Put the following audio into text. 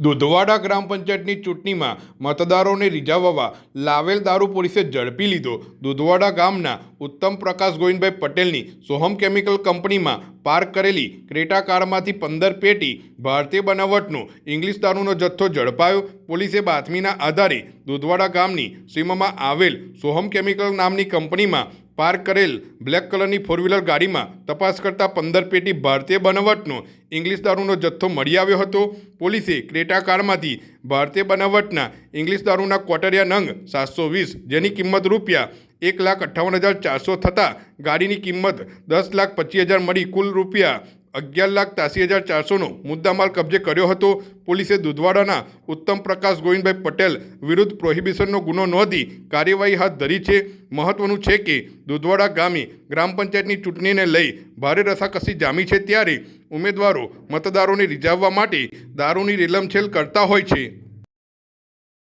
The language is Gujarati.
દુધવાડા ગ્રામ પંચાયતની ચૂંટણીમાં મતદારોને રીઝાવવા લાવેલ દારૂ પોલીસે ઝડપી લીધો. દુધવાડા ગામના ઉત્તમ પ્રકાશ ગોવિંદભાઈ પટેલની સોહમ કેમિકલ કંપનીમાં પાર્ક કરેલી ક્રેટા કારમાંથી પંદર પેટી ભારતીય બનાવટનો ઇંગ્લિશ દારૂનો જથ્થો ઝડપાયો. પોલીસે બાતમીના આધારે દુધવાડા ગામની સીમામાં આવેલ સોહમ કેમિકલ નામની કંપનીમાં પાર્ક કરેલ બ્લેક કલરની ફોર વ્હીલર ગાડીમાં તપાસ કરતા પંદર પેટી ભારતીય બનાવટનો ઇંગ્લિશ દારૂનો જથ્થો મળી આવ્યો હતો. પોલીસે ક્રેટા કારમાંથી ભારતીય બનાવટના ઇંગ્લિશ દારૂના કોટરિયા નંગ સાતસો વીસ જેની કિંમત રૂપિયા એક લાખ અઠ્ઠાવન હજાર ચારસો થતાં ગાડીની કિંમત દસ લાખ પચીસ હજાર મળી કુલ રૂપિયા અગિયાર લાખ ત્યાસી હજાર ચારસોનો મુદ્દામાલ કબજે કર્યો હતો. પોલીસે દુધવાડાના ઉત્તમ પ્રકાશ ગોવિંદભાઈ પટેલ વિરુદ્ધ પ્રોહિબિશનનો ગુનો નોંધી કાર્યવાહી હાથ ધરી છે. મહત્વનું છે કે દુધવાડા ગામે ગ્રામ પંચાયતની ચૂંટણીને લઈ ભારે રસાકસી જામી છે ત્યારે ઉમેદવારો મતદારોને રીઝાવવા માટે દારૂની રેલમછેલ કરતા હોય છે.